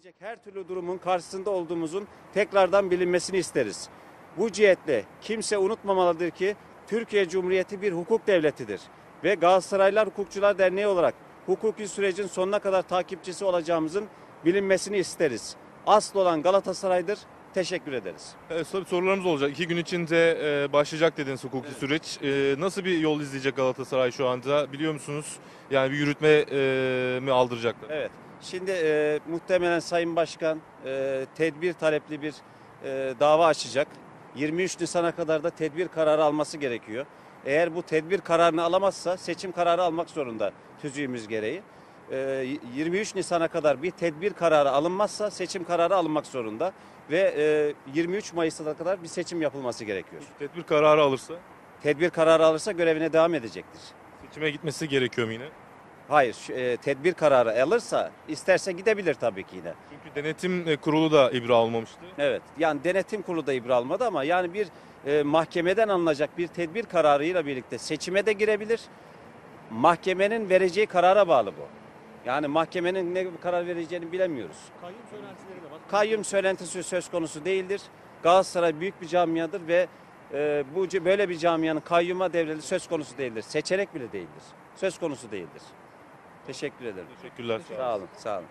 olabilecek her türlü durumun karşısında olduğumuzun tekrardan bilinmesini isteriz. Bu cihetle kimse unutmamalıdır ki Türkiye Cumhuriyeti bir hukuk devletidir ve Galatasaraylar Hukukçular Derneği olarak hukuki sürecin sonuna kadar takipçisi olacağımızın bilinmesini isteriz. Asıl olan Galatasaray'dır. Teşekkür ederiz. Evet, tabii sorularımız olacak. İki gün içinde e, başlayacak dediniz hukuki süreç. E, nasıl bir yol izleyecek Galatasaray şu anda biliyor musunuz? Yani bir yürütme e, mi aldıracaklar? Evet. Şimdi e, muhtemelen Sayın Başkan e, tedbir talepli bir e, dava açacak. 23 Nisan'a kadar da tedbir kararı alması gerekiyor. Eğer bu tedbir kararını alamazsa seçim kararı almak zorunda tüzüğümüz gereği. E, 23 Nisan'a kadar bir tedbir kararı alınmazsa seçim kararı alınmak zorunda ve e, 23 Mayıs'a kadar bir seçim yapılması gerekiyor. Tedbir kararı alırsa Tedbir kararı alırsa görevine devam edecektir. seçime gitmesi gerekiyor mu yine? Hayır, e, tedbir kararı alırsa isterse gidebilir tabii ki yine. Çünkü denetim e, kurulu da ibra almamıştı. Evet yani denetim kurulu da ibra almadı ama yani bir e, mahkemeden alınacak bir tedbir kararıyla birlikte seçime de girebilir. Mahkemenin vereceği karara bağlı bu. Yani mahkemenin ne bir karar vereceğini bilemiyoruz. Kayyum söylentileri de var. Kayyum söylentisi söz konusu değildir. Galatasaray büyük bir camiadır ve e, bu böyle bir camianın kayyuma devreli söz konusu değildir. Seçenek bile değildir. Söz konusu değildir. Teşekkür ederim. Teşekkürler. Sağ olun, sağ olun.